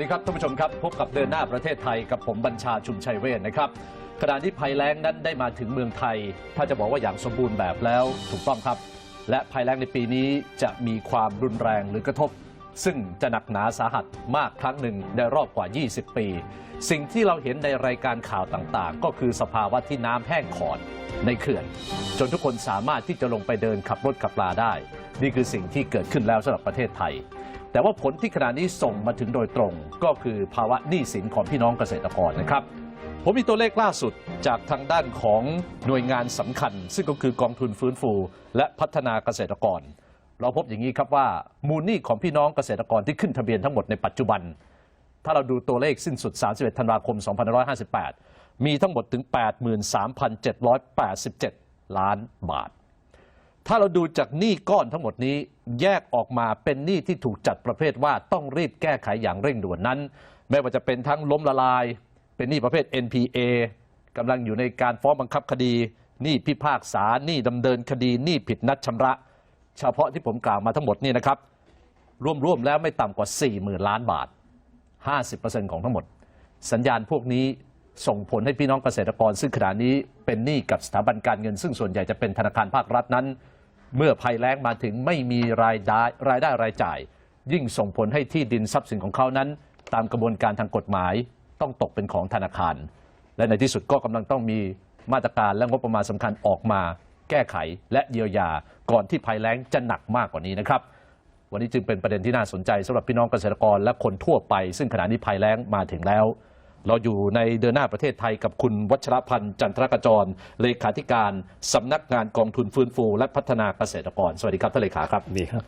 ดีครับท่านผู้ชมครับพบกับเดินหน้าประเทศไทยกับผมบัญชาชุมชัยเวชนะครับขณะที่ภัยแล้งนั้นได้มาถึงเมืองไทย ถ้าจะบอกว่าอย่างสมบูรณ์แบบแล้วถูกต้องครับ และภัยแล้งในปีนี้จะมีความรุนแรงหรือกระทบ ซึ่งจะหนักหนาสาหัสมากครั้งหนึ่งในรอบกว่า 20 ปี สิ่งที่เราเห็นในรายการข่าวต่างๆ ก็คือสภาวะที่น้ำแห้งขอดในเขื่อน จนทุกคนสามารถที่จะลงไปเดินขับรถขับปลาได้ นี่คือสิ่งที่เกิดขึ้นแล้วสำหรับประเทศไทย แต่ว่าผลที่ขณะนี้ส่งมาถึงโดยตรง ก็คือภาวะหนี้สินของพี่น้องเกษตรกรนะครับ ผมมีตัวเลขล่าสุดจากทางด้านของหน่วยงานสำคัญ ซึ่งก็คือกองทุนฟื้นฟู และพัฒนาเกษตรกร เราพบอย่างนี้ครับว่ามูลหนี้ของพี่น้องเกษตรกรที่ขึ้นทะเบียนทั้งหมดในปัจจุบัน ถ้าเราดูตัวเลขสิ้นสุด 31 ธันวาคม 2558 มีทั้งหมดถึง 83,787 ล้านบาท ถ้าเราดูจากหนี้ก้อนทั้งหมดนี้แยกออกมาเป็นหนี้ที่ถูกจัดประเภทว่าต้องรีบแก้ไขอย่างเร่งด่วนนั้น ไม่ว่าจะเป็นทั้งล้มละลาย เป็นหนี้ประเภท NPA กำลังอยู่ในการฟ้องบังคับคดีหนี้พิพากษาหนี้ดำเนินคดีหนี้ผิดนัดชำระ เฉพาะที่ผมกล่าวมาทั้งหมดนี่นะครับ รวมๆแล้วไม่ต่ำกว่า 40,000 ล้านบาท 50%ของทั้งหมด สัญญาณพวกนี้ ส่งผลให้พี่น้องเกษตรกร ซึ่งขณะนี้เป็นหนี้กับสถาบันการเงิน ซึ่งส่วนใหญ่จะเป็นธนาคารภาครัฐนั้น เมื่อภัยแล้งมาถึงไม่มีรายได้รายได้รายจ่าย ยิ่งส่งผลให้ที่ดินทรัพย์สินของเขานั้น ตามกระบวนการทางกฎหมายต้องตกเป็นของธนาคาร และในที่สุดก็กำลังต้องมีมาตรการและงบประมาณสำคัญออกมา แก้ไขและเยียวยาก่อนที่ภัยแล้งจะหนักมากกว่านี้นะครับวันนี้จึงเป็นประเด็นที่น่าสนใจสำหรับพี่น้องเกษตรกรและคนทั่วไป ซึ่งขณะนี้ภัยแล้งมาถึงแล้ว เราอยู่ในเดือนหน้าประเทศไทยกับคุณวัชรพันธ์จันทรกจร เลขาธิการสำนักงานกองทุนฟื้นฟู และพัฒนาเกษตรกร สวัสดีครับท่านเลขาครับดีครับ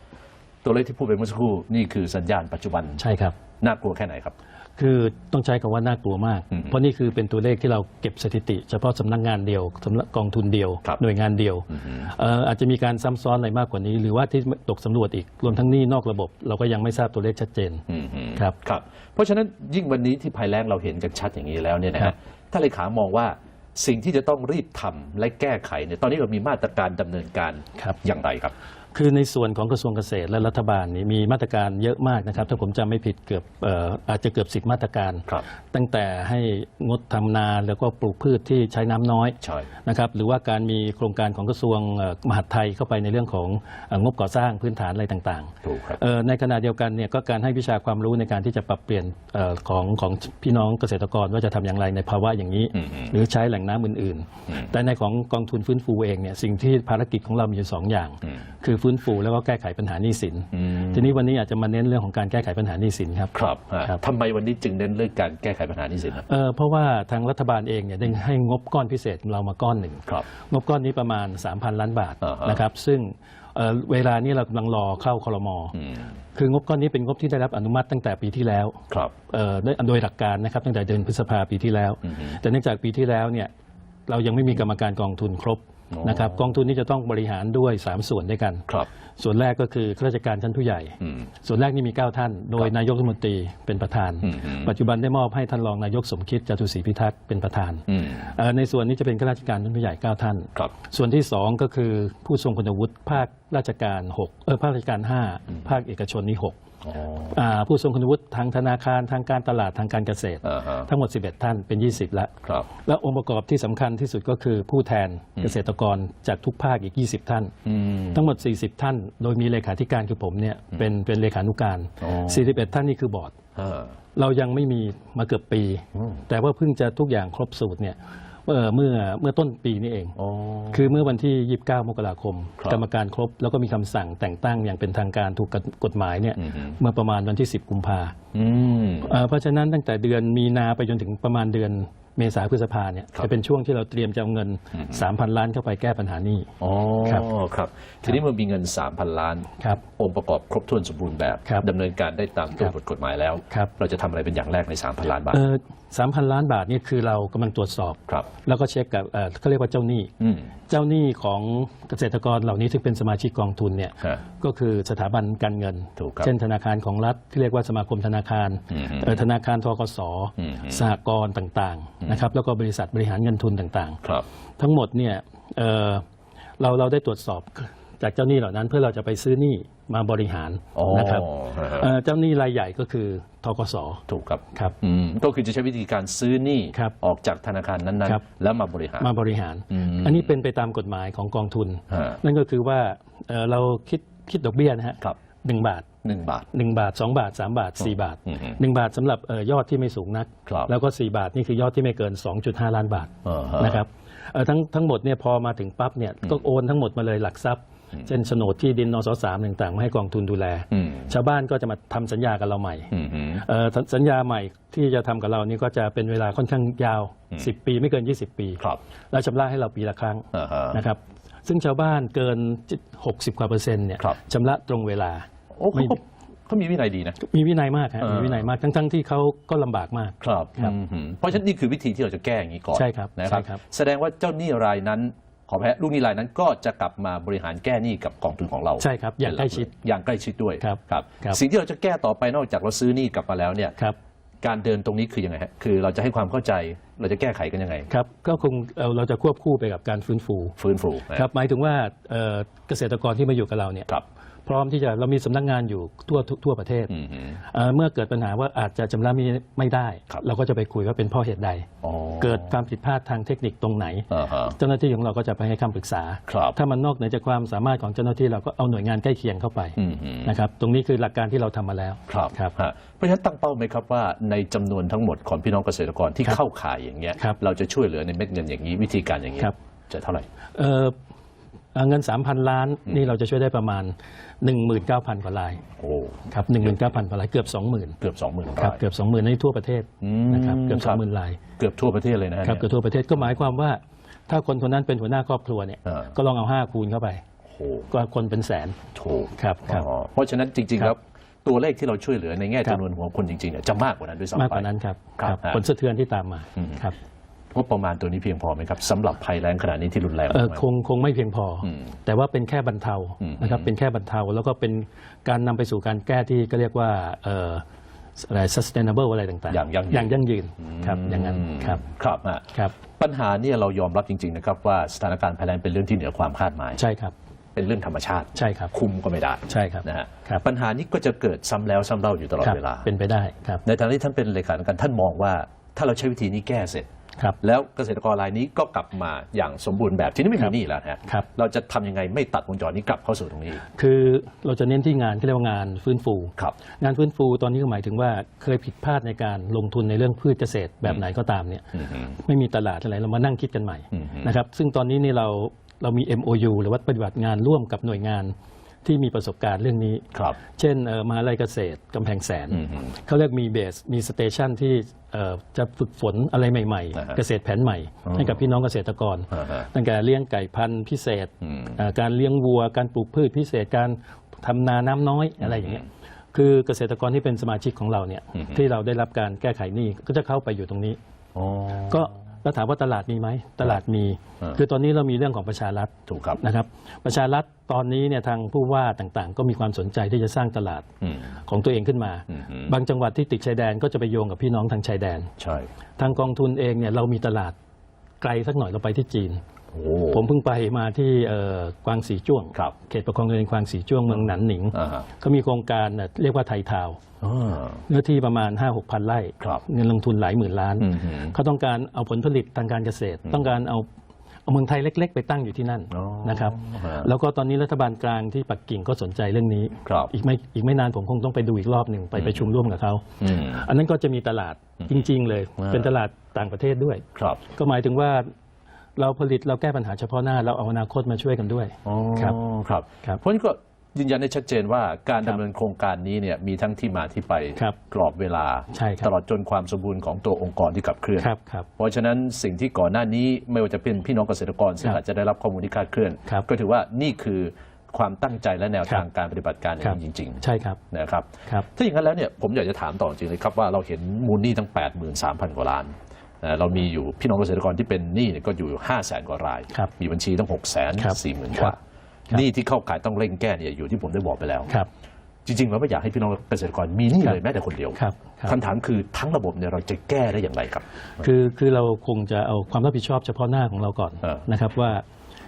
ตัวเลขที่พูดไปเมื่อสักครู่นี่คือสัญญาณปัจจุบันใช่ครับน่ากลัวแค่ไหนครับ คือต้องใช้คำว่าน่ากลัวมากอืมเพราะนี่คือเป็นตัวเลขที่เราเก็บสถิติ เฉพาะสำนักงานเดียวสำนักกองทุนเดียวครับหน่วยงานเดียวอือฮึเอ่ออาจจะมีการซ้ำซ้อนอะไรมากกว่านี้ หรือว่าที่ตกสำรวจอีกรวมทั้งหนี้นอกระบบ เราก็ยังไม่ทราบตัวเลขชัดเจนอืมฮึครับครับเพราะฉะนั้นยิ่งวันนี้ที่ภัยแล้งเราเห็นกันชัดอย่างนี้แล้วเนี่ยนะครัฮะบถ้านเลขามองว่าสิ่งที่จะต้องรีบทำและแก้ไขเนี่ยตอนนี้เรามีมาตรการดำเนินการครับอย่างไรครับ คือในส่วนของกระทรวงเกษตรและรัฐบาลนี่มีมาตรการเยอะมากนะครับ ถ้าผมจำไม่ผิดเกือบเอ่ออาจจะเกือบสิบมาตรการ ครับตั้งแต่ให้งดทำนาแล้วก็ปลูกพืชที่ใช้น้ำน้อยใช่ นะครับหรือว่าการมีโครงการของกระทรวงเอ่อมหาดไทยเข้าไปในเรื่องของเอ่องบก่อสร้างพื้นฐานอะไรต่างถูกครับ ๆเอ่อในขณะเดียวกันเนี่ยก็การให้วิชาความรู้ในการที่จะปรับเปลี่ยนเอ่อของของพี่น้องเกษตรกรว่าจะทำอย่างไรในภาวะอย่างนี้ อืมอืมหรือใช้แหล่งน้ำอื่นอืมๆแต่ในของกองทุนฟื้นฟูเองเนี่ยสิ่งที่ภารกิจของเรามีอยู่สองอย่างอืมคือฟื้นฟูแล้วก็แก้ไขปัญหาหนี้สินอืมทีนี้วันนี้อาจจะมาเน้นเรื่องของการแก้ไขปัญหาหนี้สินครับครับฮะครับทำไมวันนี้จึงเน้นเรื่องการแก้ไขปัญหานี้สินครับเอ่อเพราะว่าทางรัฐบาลเองเนี่ยได้ให้งบก้อนพิเศษเรามาก้อนหนึ่งครับงบก้อนนี้ประมาณ 3,000 ล้านบาทอ่าฮะนะครับซึ่งเอ่อเวลานี้เรากำลังรอเข้าคลมอืมคืองบก้อนนี้เป็นงบที่ได้รับอนุมัติตั้งแต่ปีที่แล้วครับเอ่อได้โดยหลักการนะครับตั้งแต่เดือนพฤษภาปีที่แล้วอือฮึแต่เนื่องจากปีที่แล้วเนี่ยเรายังไม่มีกรรมการกองทุนครบอ๋อ นะครับกองทุนนี้จะต้องบริหารด้วย 3 ส่วนด้วยกันครับ ส่วนแรกก็คือข้าราชการชั้นผู้ใหญ่อืมส่วนแรกนี่มี 9 ท่าน โดยนายกรัฐมนตรีเป็นประธานอืมอืมปัจจุบันได้มอบให้ท่านรองนายกสมคิดจตุศรีพิทักษ์เป็นประธานอืมเอ่อในส่วนนี้จะเป็นข้าราชการชั้นผู้ใหญ่ 9 ท่านครับส่วนที่ 2 ก็คือผู้ทรงคุณวุฒิภาคราชการ6เออภาคราชการ 5 ภาคเอกชนนี่6อ๋ออ่า ผู้ทรงคุณวุฒิทางธนาคารทางการตลาดทางการเกษตรอ่าฮะทั้งหมด 11 ท่านเป็น 20 แล้วครับและองค์ประกอบที่สำคัญที่สุดก็คือผู้แทนเกษตรกรจากทุกภาคอีก 20 ท่านอืมทั้งหมด 40 ท่าน โดยมีเลขาธิการคือผมเนี่ยเป็นเป็นเลขานุการอ๋อ41 ท่านนี่คือบอร์ดอ่าเรายังไม่มีมาเกือบปีอืมแต่ว่าเพิ่งจะทุกอย่างครบสูตรเนี่ย เอ่อเมื่อเมื่อต้นปีนี้เอง อ๋อ คือเมื่อวันที่ 29 มกราคม ครับกรรมการครบ แล้วก็มีคำสั่งแต่งตั้งอย่างเป็นทางการถูกกฎหมายเนี่ยอืมเมื่อประมาณวันที่ 10 กุมภาอืม เอ่อเพราะฉะนั้นตั้งแต่เดือนมีนาไปจนถึงประมาณเดือนเมษาพฤษภาเนี่ยครับจะเป็นช่วงที่เราเตรียมจะเอาเงิน3,000 ล้านเข้าไปแก้ปัญหานี้ อ๋อครับ ครับ ทีนี้เมื่อมีเงิน 3,000 ล้าน ครับ องค์ประกอบครบถ้วนสมบูรณ์แบบครับดำเนินการได้ตามตัวครับบทกฎหมายแล้ว ครับ เราจะทำอะไรเป็นอย่างแรกใน 3,000 ล้านบาท เออ สามพันล้านบาทนี่คือเรากำลังตรวจสอบ ครับแล้วก็เช็คกับเอ่อเขาเรียกว่าเจ้าหนี้ อืม เจ้าหนี้ของเกษตรกรเหล่านี้ที่เป็นสมาชิกกองทุนเนี่ยฮะก็คือสถาบันการเงิน ถูกครับเช่นธนาคารของรัฐที่เรียกว่าสมาคมธนาคารอืมเอ่อธนาคารทกสอืม สหกรณ์ต่างๆนะครับแล้วก็บริษัทบริหารเงินทุนต่างครับๆทั้งหมดเนี่ยเอ่อเราเราได้ตรวจสอบจากเจ้าหนี้เหล่านั้นเพื่อเราจะไปซื้อหนี้ มาบริหารอ๋อนะครับฮะเอ่อเจ้าหนี้รายใหญ่ก็คือทกสถูกครับครับอืมก็คือจะใช้วิธีการซื้อหนี้ครับออกจากธนาคารนั้นครับๆแล้วมาบริหารมาบริหารอืมอันนี้เป็นไปตามกฎหมายของกองทุนฮะนั่นก็คือว่าเอ่อเราคิดคิดดอกเบี้ยนะฮะครับหนึ่งบาทหนึ่งบาทหนึ่งบาทสองบาทสามบาทสี่บาทอืมหนึ่งบาทสำหรับเอ่อยอดที่ไม่สูงนักครับแล้วก็สี่บาทนี่คือยอดที่ไม่เกิน 2.5 ล้านบาทอ่าฮะนะครับเอ่อทั้งทั้งหมดเนี่ยพอมาถึงปั๊บเนี่ยก็โอนทั้งหมดมาเลยหลักทรัพย์ เช่นโฉนดที่ดินนสสามต่างๆมาให้กองทุนดูแลอืมชาวบ้านก็จะมาทำสัญญากับเราใหม่อืมอืมเอ่อสัญสัญญาใหม่ที่จะทำกับเรานี่ก็จะเป็นเวลาค่อนข้างยาว 10 ปีไม่เกิน 20 ปีครับแล้วชำระให้เราปีละครั้งอ่าฮะนะครับซึ่งชาวบ้านเกิน 60 กว่าเปอร์เซ็นต์เนี่ยครับชำระตรงเวลาโอ้ไม่เขาเขามีวินัยดีนะ มีวินัยมากฮะอ่ามีมีวินัยมาก ทั้งๆที่เขาก็ลำบากมาก ครับครับอืมเพราะฉะนั้นนี่คือวิธีที่เราจะแก้อย่างนี้ก่อน ใช่ครับ นะครับใช่ครับแสดงว่าเจ้าหนี้รายนั้นข อแพ้ลูกหนี้รายนั้นก็จะกลับมาบริหารแก้หนี้กับกองทุนของเราใช่ครับอย่างใกล้ชิดอย่างใกล้ชิดด้วยครับครับครับสิ่งที่เราจะแก้ต่อไปนอกจากเราซื้อหนี้กลับมาแล้วเนี่ยครับการเดินตรงนี้คือยังไงฮะคือเราจะให้ความเข้าใจเราจะแก้ไขกันยังไงครับก็คงเอ่อเราจะควบคู่ไปกับการฟื้นฟูฟื้นฟูนะครับหมายถึงว่าเอ่อเกษตรกรที่มาอยู่กับเราเนี่ยค รับพร้อมที่จะเรามีสำนักงานอยู่ทั่วทั่วทั่วประเทศอืมฮึเอ่อเมื่อเกิดปัญหาว่าอาจจะชำระหนี้ไม่ได้ครับเราก็จะไปคุยว่าเป็นเพ่อเหตุใดอ๋อเกิดความผิดพลาดทางเทคนิคตรงไหนอ่าฮะเจ้าหน้าที่ของเราก็จะไปให้คำปรึกษาครับถ้ามันนอกเหนือจากความสามารถของเจ้าหน้าที่เราก็เอาหน่วยงานใกล้เคียงเข้าไปอืมฮึนะครับตรงนี้คือหลักการที่เราทำมาแล้วครับครับฮะเพราะฉะนั้นตั้งเป้าไหมครับว่าในจำนวนทั้งหมดของพี่น้องเกษตรกรที่ครับเข้าข่ายอย่างเงี้ยครับเราจะช่วยเหลือในเม็ดเงินอย่างนี้วิธีการอย่างนี้ครับจะเท่าไหร่ เอ่อเอ่อเงิน 3,000 ล้านนี่เราจะช่วยได้ประมาณ 19,000 กว่ารายโอ้ครับ19,000 กว่ารายเกือบ 20,000 เกือบสองหมื่นครับรายเกือบ 20,000ในทั่วประเทศอืมนะครับเกือบครับ20,000ราย เกือบทั่วประเทศเลยนะฮะครับเนี่ยเกือบทั่วประเทศก็หมายความว่า ถ้าคนคนนั้นเป็นหัวหน้าครอบครัวเนี่ยอ่าก็ลองเอา 5 คูณเข้าไปโอ้โหก็คนเป็นแสนถูกครับครับอ๋อเพราะฉะนั้นจริงๆครับแล้วตัวเลขที่เราช่วยเหลือในแง่ครับจำนวนของคนจริงๆเนี่ยจะมากกว่านั้นด้วยซ้ำไปมากกว่านั้นครับครับครับฮะผลสะเทือนที่ตามมาอืมครับ งบประมาณตัวนี้เพียงพอไหมครับสำหรับภัยแล้งขนาดนี้ที่รุนแรงเอ่อมาก คงคงไม่เพียงพออมแต่ว่าเป็นแค่บรรเทาอืมนะครับเป็นแค่บรรเทา แล้วก็เป็นการนำไปสู่การแก้ที่ก็เรียกว่าเอ่ออะไร sustainable อะไรต่างๆอย่างยั่งยืนอย่างยั่งยืนครับอย่างนั้นมครับครับฮะครับปัญหาเนี่ยเรายอมรับจริงๆนะครับว่าสถานการณ์ภัยแล้งเป็นเรื่องที่เหนือความคาดหมาย ใช่ครับ เป็นเรื่องธรรมชาติใช่ครับคุมก็ไม่ได้ใช่ครับนะฮะครับ ปัญหานี้ก็จะเกิดซ้ำแล้วซ้ำเล่าอยู่ตลอดครับเวลา เป็นไปได้ครับ ในฐานะที่ท่านเป็นเลขาธิการท่านมองว่า ถ้าเราใช้วิธีนี้แก้เสร็จ ครับแล้วเกษตรกรรายนี้ก็กลับมาอย่างสมบูรณ์แบบ ที่นี่ไม่คมีรับหนี้แล้วนะฮะครับเราจะทำยังไงไม่ตัดวงจรนี้กลับเข้าสู่ตรงนี้ คือเราจะเน้นที่งานที่เรียกว่างานฟื้นฟูครับงานฟื้นฟูตอนนี้ก็หมายถึงว่าเคยผิดพลาดในการลงทุนในเรื่องพืชเกษตรแบบไหนก็ตามเนี่ยอืมฮึไม่มีตลาดอะไรเรามานั่งคิดกันใหม่อืมฮึนะครับซึ่งตอนนี้นี่เราเรามี MOU หรือว่าปฏิบัติงานร่วมกับหน่วยงาน ที่มีประสบการณ์เรื่องนี้ ครับเช่นเอ่อมหาลัยเกษตรกำแพงแสนอืมฮึเขาเรียกมีเบส มีสเตชันที่เอ่อจะฝึกฝนอะไรใหม่อ่าฮะๆเกษตรแผนใหม่อ๋อให้กับพี่น้องเกษตรกรอ่าฮะตั้งแต่เลี้ยงไก่พันธุ์พิเศษอืมเอ่อการเลี้ยงวัว การปลูกพืชพิเศษ การทำนาน้ำน้อยอะไรอย่างเงี้ย คือเกษตรกรที่เป็นสมาชิกของเราเนี่ยอืมที่เราได้รับการแก้ไขหนี้ก็จะเข้าไปอยู่ตรงนี้อ๋อก็ แล้วถามว่าตลาดมีไหมตลาดมีอ่าคือตอนนี้เรามีเรื่องของประชารัฐถูกครับนะครับ ประชารัฐตอนนี้เนี่ยทางผู้ว่าต่างๆ ก็มีความสนใจที่จะสร้างตลาดอืมของตัวเองขึ้นมาอืมฮึบางจังหวัดที่ติดชายแดนก็จะไปโยงกับพี่น้องทางชายแดน ใช่ ทางกองทุนเองเนี่ยเรามีตลาดไกลสักหน่อยเราไปที่จีนโอ้ ผมเพิ่งไปมาที่เอ่อกวางสีจ้วงครับเขตปกครองตนเองกวางสีจ้วงเมืองหนันหนิงอ่าฮะก็มีโครงการน่ะเรียกว่าไทยทาวน์อ่าเนื้อที่ประมาณ 5 6พันไร่ครับเงินลงทุนหลายหมื่นล้านอืมฮึเขาต้องการเอาผลผลิตทางการเกษตร ต้องการเอาเอาเมืองไทยเล็ก ๆ ไปตั้งอยู่ที่นั่นอ๋อนะครับฮะแล้วก็ตอนนี้รัฐบาลกลางที่ปักกิ่งก็สนใจเรื่องนี้ครับอีกไม่อีกไม่นานผมคงต้องไปดูอีกรอบหนึ่งไปประชุมร่วมกับเขาอืมอันนั้นก็จะมีตลาดจริง ๆ เลยอ่าเป็นตลาดต่างประเทศด้วยครับก็หมายถึงว่า เราผลิตเราแก้ปัญหาเฉพาะหน้า เราเอาอนาคตมาช่วยกันด้วย อ๋อครับ ครับครับเพราะฉะนั้นก็ยืนยันได้ชัดเจนว่าการครับดำเนินโครงการนี้เนี่ยมีทั้งที่มาที่ไปครับกรอบเวลา ใช่ครับตลอดจนความสมบูรณ์ของตัวองค์กรที่ขับเคลื่อน ครับครับเพราะฉะนั้นสิ่งที่ก่อนหน้านี้ไม่ว่าจะเป็นพี่น้องเกษตรกรซึ่งครับอาจจะได้รับข้อมูลที่คลาดเคลื่อน ครับก็ถือว่านี่คือความตั้งใจและแนวทางครับการปฏิบัติการอย่างนี้จริงใช่ครับๆนะครับครับ ถ้าอย่างนั้นแล้วเนี่ยผมอยากจะถามต่อจริงเลยครับว่าเราเห็นมูลหนี้ทั้ง 83,000 กว่าล้านนะ เรามีอยู่พี่น้องเกษตรกรที่เป็นหนี้เนี่ยก็อยู่5 0 0 0 0 0กว่ารายครับมีบัญชีตั้ง6 4 0 0ครับ0 0กว่าครับหนี้ที่เข้าข่ายต้องเร่งแก้เนี่ยอยู่ที่ผมได้บอกไปแล้วครับจริงๆเราไม่อยากให้พี่น้องเกษตรกรมีหนี้ครับเลยแม้แต่คนเดียวครับครับคำถามคือทั้งระบบเนี่ยเราจะแก้ได้อย่างไรครับ คือคือเราคงจะเอาความรับผิดชอบเฉพาะหน้าของเราก่อนเออนะครับว่า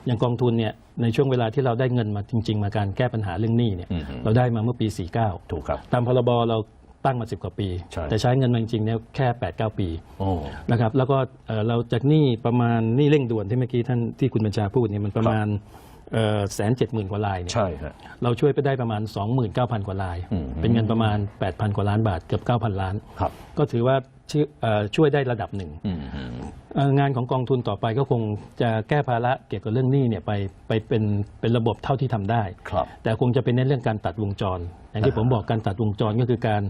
อย่างกองทุนเนี่ยในช่วงเวลาที่เราได้เงินมาจริง ๆ มาการแก้ปัญหาเรื่องหนี้เนี่ยอืมเราได้มาเมื่อปี 49 ถูกครับตามพรบเรา ตั้งมา 10 กว่าปี ใช่ แต่ใช้เงินมาจริงๆเนี่ยแค่ 8-9 ปีโอ้ นะครับแล้วก็เอ่อเราจากหนี้ประมาณหนี้เร่งด่วนที่เมื่อกี้ท่านที่คุณบัญชาพูดเนี่ยมันประมาณแสนเจ็ดหมื่นกว่าลายเนี่ย ใช่ฮะ เราช่วยไปได้ประมาณ 29,000 กว่าลาย อืมเป็นเงินประมาณ 8,000 กว่าล้านบาทเกือบ 9,000 ล้าน ครับ ก็ถือว่าชื่อเอ่อช่วยได้ระดับหนึ่งอืมอืม เอ่องานของกองทุนต่อไปก็คงจะแก้ภาระเกี่ยวกับเรื่องหนี้เนี่ยไปไปเป็นเป็นระบบเท่าที่ทำได้ ครับแต่คงจะเป็นในเรื่องการตัดวงจร อย่างที่ผมบอกการตัดวงจรก็คือการ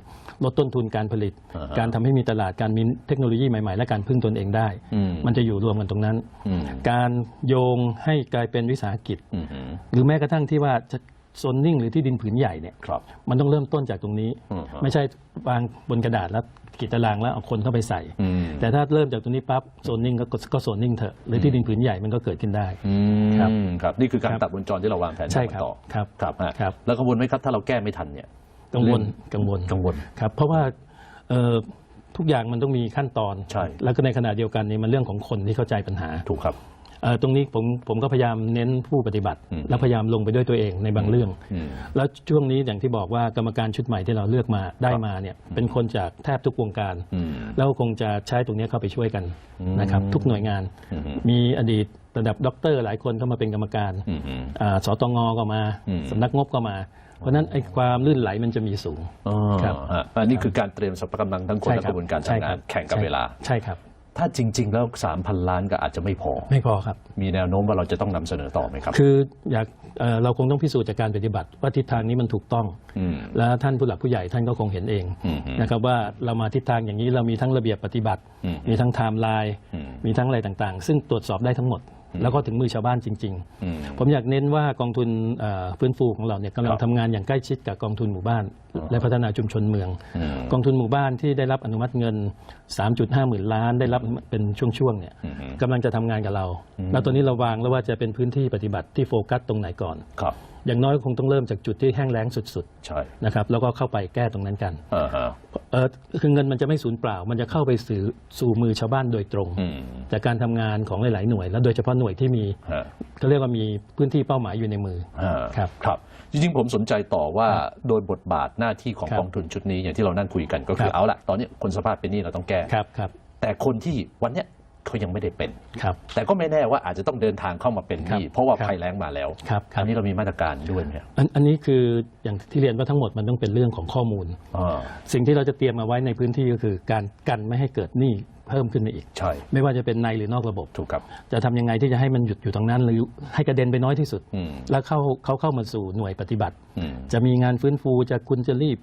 ลดต้นทุนการผลิตอ่าฮะการทำให้มีตลาดการมีเทคโนโลยีใหม่ๆ และการพึ่งตนเองได้อืมมันจะอยู่รวมกันตรงนั้นอืมการโยงให้กลายเป็นวิสาหกิจอืมอืมหรือแม้กระทั่งที่ว่าจะ โซนนิ่งหรือที่ดินผืนใหญ่เนี่ยครับ มันต้องเริ่มต้นจากตรงนี้ อืมฮะไม่ใช่วางบนกระดาษแล้วขีดตารางแล้วเอาคนเข้าไปใส่ อืม แต่ถ้าเริ่มจากตรงนี้ปั๊บโซนนิ่งก็ก็ก็โซนนิ่งเถอะหรือที่ดินผืนใหญ่มันก็เกิดขึ้นได้ อืมครับครับ นี่คือการครับตัดวงจรที่เราวางแผนใช่จะครับต่อครับครับฮะครับ แล้วกังวลไหมครับ ถ้าเราแก้ไม่ทันเนี่ย กังวลเรื่องกังวล กังวล ครับเพราะว่าเอ่อทุกอย่างมันต้องมีขั้นตอน ใช่ แล้วก็ในขณะเดียวกันนี่มันเรื่องของคนที่เข้าใจปัญหา ถูกครับเอ่อ ตรงนี้ผมผมก็พยายามเน้นผู้ปฏิบัติอืมและพยายามลงไปด้วยตัวเองในบางเรื่องอืมแล้วช่วงนี้อย่างที่บอกว่ากรรมการชุดใหม่ที่เราเลือกมาได้มาเนี่ยเป็นคนจากแทบทุกวงการอืมแล้วคงจะใช้ตรงนี้เข้าไปช่วยกันอืมนะครับทุกหน่วยงานอืมมีอดีตระดับด็อกเตอร์หลายคนเข้ามาเป็นกรรมการอืมอืมอ่าสตงก็มาอืมสำนักงบก็มาเพราะฉะนั้นไอ้ความลื่นไหลมันจะมีสูงอ๋อครับฮะอันนี้คือการเตรียมสรรพกำลังทั้งคนใช่และคกรัระบวนการใช่ทำคงารันแข่งกับใช่เวลาใช่ครับ ถ้าจริง ๆ แล้ว 3,000 ล้านก็อาจจะไม่พอ ไม่พอครับ มีแนวโน้มว่าเราจะต้องนำเสนอต่อไหมครับ คืออยากเอ่อเราคงต้องพิสูจน์จากการปฏิบัติ ว่าทิศทางนี้มันถูกต้อง อืม และท่านผู้หลักผู้ใหญ่ท่านก็คงเห็นเองอืมอืมนะครับว่าเรามาทิศทางอย่างนี้เรามีทั้งระเบียบปฏิบัติ อืมมีทั้งไทม์ไลน์อืม มีทั้งอะไรต่างๆ ซึ่งตรวจสอบได้ทั้งหมด แล้วก็ถึงมือชาวบ้านจริงอืมๆผมอยากเน้นว่ากองทุนเอ่อฟื้นฟูของเราเนี่ยกำลัคงรับ ทำงานอย่างใกล้ชิดกับกองทุนหมู่บ้าน และพัฒนาชุมชนเมืองอืมกองทุนหมู่บ้านที่ได้รับอนุมัติเงิน 3.5 หมื่นล้าน ได้รับเป็นช่วงๆเนี่ยอืมกำลังจะทำงานกับเรา แล้วตอนนี้เราวางแล้วว่าจะเป็นพื้นที่ปฏิบัติที่โฟกัสตรงไหนก่อนครับอย่างน้อยคงต้องเริ่มจากจุดที่แห้งแล้งสุดใช่ๆนะครับแล้วก็เข้าไปแก้ตรงนั้นกันอ่าฮะเออคือเงินมันจะไม่สูญเปล่า มันจะเข้าไปสู่สู่มือชาวบ้านโดยตรงอืมจากการทำงานของหลายๆหน่วย และโดยเฉพาะหน่วยที่มีฮะเขาเรียกว่ามีพื้นที่เป้าหมายอยู่ในมืออ่าครับครับ จริงๆผมสนใจต่อว่าโดยบทบาทหน้าที่ของครับกองทุนชุดนี้อย่างที่เรานั่งคุยกันก็คืครัอบเอาละตอนนี้คนสภาพเป็นหนี้เราต้องแก้ครับครับแต่คนที่วันเนี้ย เขายังไม่ได้เป็น ครับแต่ก็ไม่แน่ว่าอาจจะต้องเดินทางเข้ามาเป็นหนี้ครับเพราะว่าครับภัยแล้งมาแล้ว ครับคอัรับนนี้เรามีมาตรการด้วยไหมครับอันอันนี้คืออย่างที่เรียนว่าทั้งหมดมันต้องเป็นเรื่องของข้อมูล อ่าสิ่งที่เราจะเตรียมมาไว้ในพื้นที่ก็คือ การกันไม่ให้เกิดหนี้เพิ่มขึ้นมาอีก ใช่ไม่ว่าจะเป็นในหรือนอกระบบ ถูกครับ จะทำยังไงที่จะให้มันหยุดอยู่ตรงนั้น หรือให้กระเด็นไปน้อยที่สุด อืม แล้วเข้าเขาเข้ามาสู่หน่วยปฏิบัติ อืม จะมีงานฟื้นฟูจะคุณจะรีบ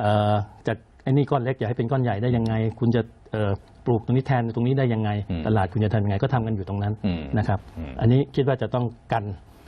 เอ่อจากไอ้นี่ก้อนเล็กอยากให้เป็นก้อนใหญ่ได้ยังไง คุณจะเอ่อ ปลูกตรงนี้แทนตรงนี้ได้ยังไงอืมตลาดคุณจะทำยังไงก็ทำกันอยู่ตรงนั้นอืมนะครับอืมอันนี้คิดว่าจะต้องกัน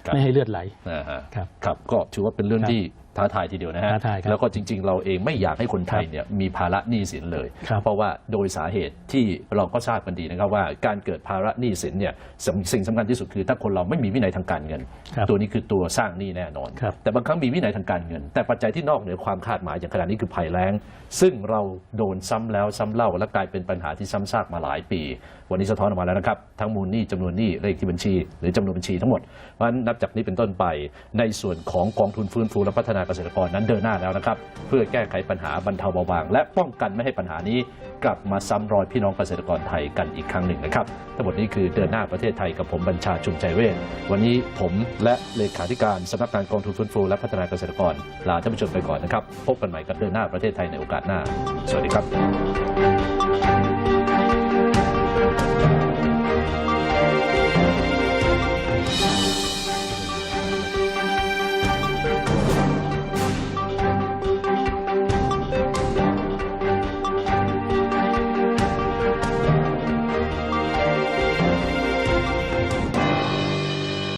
ครับไม่ให้เลือดไหลนะฮะครับครับ ก็ถือว่าเป็นเรื่องครับที่ ท้าทายทีเดียวนะฮะท้าทายครับแล้วก็จริง ๆ เราเองไม่อยากให้คนไทยเนี่ยมีภาระหนี้สินเลย ครับ เพราะว่าโดยสาเหตุที่เราก็ทราบกันดีนะครับว่าการเกิดภาระหนี้สินเนี่ยสำสิ่งสำคัญที่สุดคือถ้าคนเราไม่มีวินัยทางการเงิน ครับตัวนี้คือตัวสร้างหนี้แน่นอน ครับ แต่บางครั้งมีวินัยทางการเงิน แต่ปัจจัยที่นอกเหนือความคาดหมายอย่างขณะนี้คือภัยแล้ง ซึ่งเราโดนซ้ำแล้วซ้ำเล่าและกลายเป็นปัญหาที่ซ้ำซากมาหลายปี วันนี้สะท้อนออกมาแล้วนะครับ ทั้งมูลหนี้จำนวนหนี้เลขที่บัญชี หรือจำนวนบัญชีทั้งหมดเพราะฉะนั้นนับจากนี้เป็นต้นไปในส่วนของกองทุนฟื้นฟูและพัฒนาเกษตรกรนั้นเดินหน้าแล้วนะครับ เพื่อแก้ไขปัญหาบรรเทาเบาบาง และป้องกันไม่ให้ปัญหานี้กลับมาซ้ำรอยพี่น้องเกษตรกรไทยกันอีกครั้งหนึ่งนะครับ ทั้งหมดนี้คือเดินหน้าประเทศไทยกับผมบัญชาชุมใจเวชวันนี้ผมและเลขาธิการสำนักงานกองทุนฟื้นฟูและพัฒนาเกษตรกรลาท่านผู้ชมไปก่อนนะครับ พบกันใหม่กับเดินหน้าประเทศไทยในโอกาสหน้า สวัสดีครับ